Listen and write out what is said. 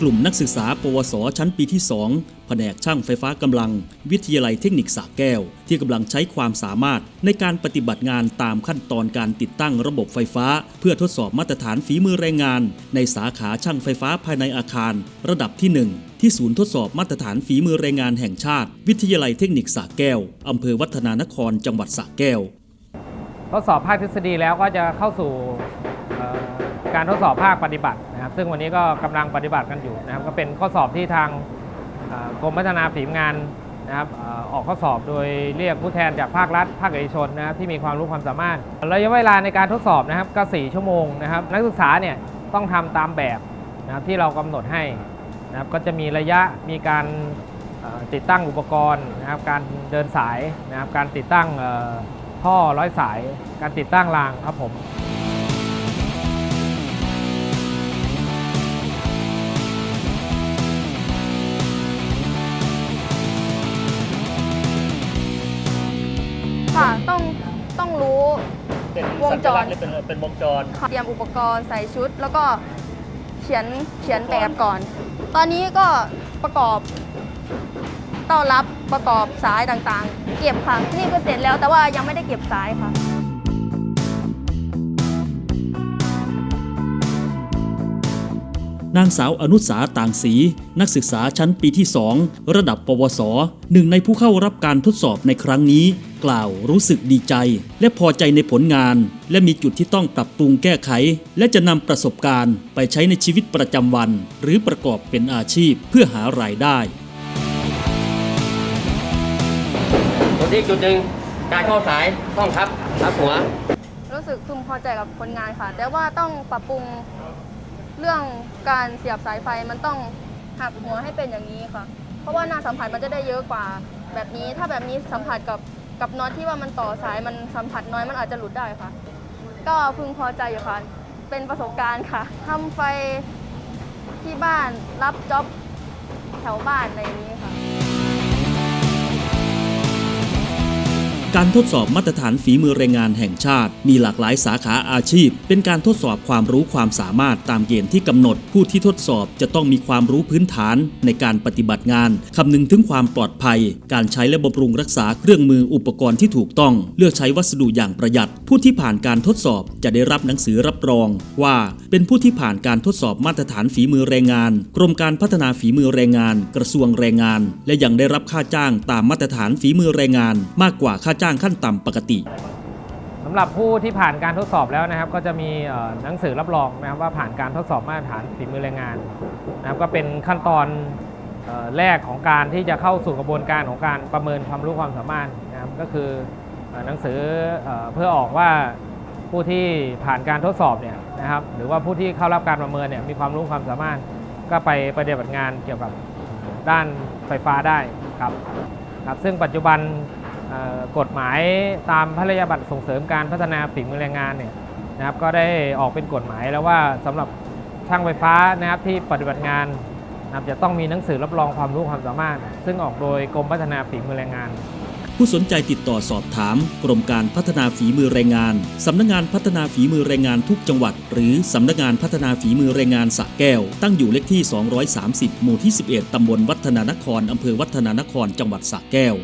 กลุ่มนักศึกษา ปวส ชั้นปีที่ 2 แผนกช่างไฟฟ้ากำลัง วิทยาลัยเทคนิคสระแก้ว ที่กำลังใช้ความสามารถในการปฏิบัติงานตามขั้นตอนการติดตั้งระบบไฟฟ้า เพื่อทดสอบมาตรฐานฝีมือแรงงาน ในสาขาช่างไฟฟ้าภายในอาคาร ระดับที่ 1ที่ศูนย์ทดสอบมาตรฐานฝีมือแรงงานแห่งชาติ วิทยาลัยเทคนิคสระแก้ว อำเภอวัฒนานคร จังหวัดสระแก้ว ทดสอบภาคทฤษฎีแล้วก็จะเข้าสู่ การทดสอบภาคปฏิบัตินะครับ ซึ่งวันนี้ก็กำลังปฏิบัติกันอยู่นะครับ ก็เป็นข้อสอบที่ทางกรมพัฒนาฝีมืองานนะครับออกข้อสอบโดยเรียกผู้แทนจากภาครัฐ ภาคเอกชนนะครับที่มีความรู้ความสามารถระยะเวลาในการทดสอบนะครับก็ 4 ชั่วโมงนะครับ นักศึกษาเนี่ยต้องทำตามแบบนะครับที่เรากำหนดให้นะครับก็จะมีระยะมีการติดตั้งอุปกรณ์นะครับการเดินสายนะครับการติดตั้งท่อร้อยสาย การติดตั้งรางครับผม ค่ะ ต้องต้องรู้ เป็นวงจร สัญลักษณ์หรือเป็นเป็นวงจรเตรียมอุปกรณ์ใส่ชุด แล้วก็เขียนเขียนแบบก่อน ตอนนี้ก็ประกอบเต้ารับประกอบสายต่างๆ เก็บค่ะ นี่ก็เสร็จแล้วแต่ว่ายังไม่ได้เก็บสายค่ะ นางสาวอนุสาต่างศรีนักศึกษาชั้นปีที่ 2 ระดับปวสหนึ่งในผู้เข้ารับการทดสอบในครั้งนี้ กล่าวรู้สึกดีใจ และพอใจในผลงาน และมีจุดที่ต้องปรับปรุงแก้ไข และจะนำประสบการณ์ไปใช้ในชีวิตประจำวัน หรือประกอบเป็นอาชีพเพื่อหารายได้ส่วนที่อีกจุดหนึ่งการเข้าสายต้องทับทับหัว รู้สึกพึงพอใจกับผลงานค่ะ แต่ว่าต้องปรับปรุง เรื่องการเสียบสายไฟมันต้องหักหัวให้เป็นอย่างนี้ค่ะ เพราะว่าหน้าสัมผัสมันจะได้เยอะกว่า แบบนี้ถ้าแบบนี้สัมผัสกับกับน็อตที่ว่ามันต่อสายมันสัมผัสน้อยมันอาจจะหลุดได้ค่ะ ก็พึงพอใจอยู่ค่ะ เป็นประสบการณ์ค่ะทำไฟที่บ้านรับจ็อบแถวบ้านอะไรอย่างนี้ค่ะ การทดสอบมาตรฐานฝีมือแรงงานแห่งชาติ มีหลากหลายสาขาอาชีพ เป็นการทดสอบความรู้ความสามารถตามเกณฑ์ที่กำหนด ผู้ที่ทดสอบจะต้องมีความรู้พื้นฐานในการปฏิบัติงานคำนึงถึงความปลอดภัย การใช้และบำรุงรักษาเครื่องมืออุปกรณ์ที่ถูกต้อง เลือกใช้วัสดุอย่างประหยัด ผู้ที่ผ่านการทดสอบจะได้รับหนังสือรับรอง ว่าเป็นผู้ที่ผ่านการทดสอบมาตรฐานฝีมือแรงงาน กรมการพัฒนาฝีมือแรงงาน กระทรวงแรงงาน และยังได้รับค่าจ้างตามมาตรฐานฝีมือแรงงาน มากกว่าค่าจ้างขั้นต่ำปกติสำหรับผู้ที่ผ่านการทดสอบแล้วนะครับ ก็จะมีหนังสือรับรองนะครับว่าผ่านการทดสอบมาตรฐานฝีมือแรงงานนะครับก็เป็นขั้นตอนแรกของการที่จะเข้าสู่กระบวนการของการประเมินความรู้ความสามารถนะครับก็คือ หนังสือเอ่อเพื่อออกว่าผู้ที่ผ่านการทดสอบเนี่ยนะครับหรือว่าผู้ที่เข้ารับการประเมินเนี่ยมีความรู้ความสามารถก็ไปปฏิบัติงานเกี่ยวกับด้านไฟฟ้าได้ครับครับ ซึ่งปัจจุบันกฎหมายตามพระราชบัญญัติส่งเสริมการพัฒนาฝีมือแรงงานเนี่ยนะครับก็ได้ออกเป็นกฎหมายแล้วว่าสำหรับช่างไฟฟ้านะครับที่ปฏิบัติงานนะครับจะต้องมีหนังสือรับรองความรู้ความสามารถ ซึ่งออกโดยกรมพัฒนาฝีมือแรงงาน ผู้สนใจติดต่อสอบถาม กรมการพัฒนาฝีมือแรงงาน สำนักงานพัฒนาฝีมือแรงงานทุกจังหวัด หรือสำนักงานพัฒนาฝีมือแรงงานสะแก้ว ตั้งอยู่เลขที่ 230 หมู่ที่ 11 ตำบลวัฒนานคร อำเภอวัฒนานคร จังหวัดสะแก้ว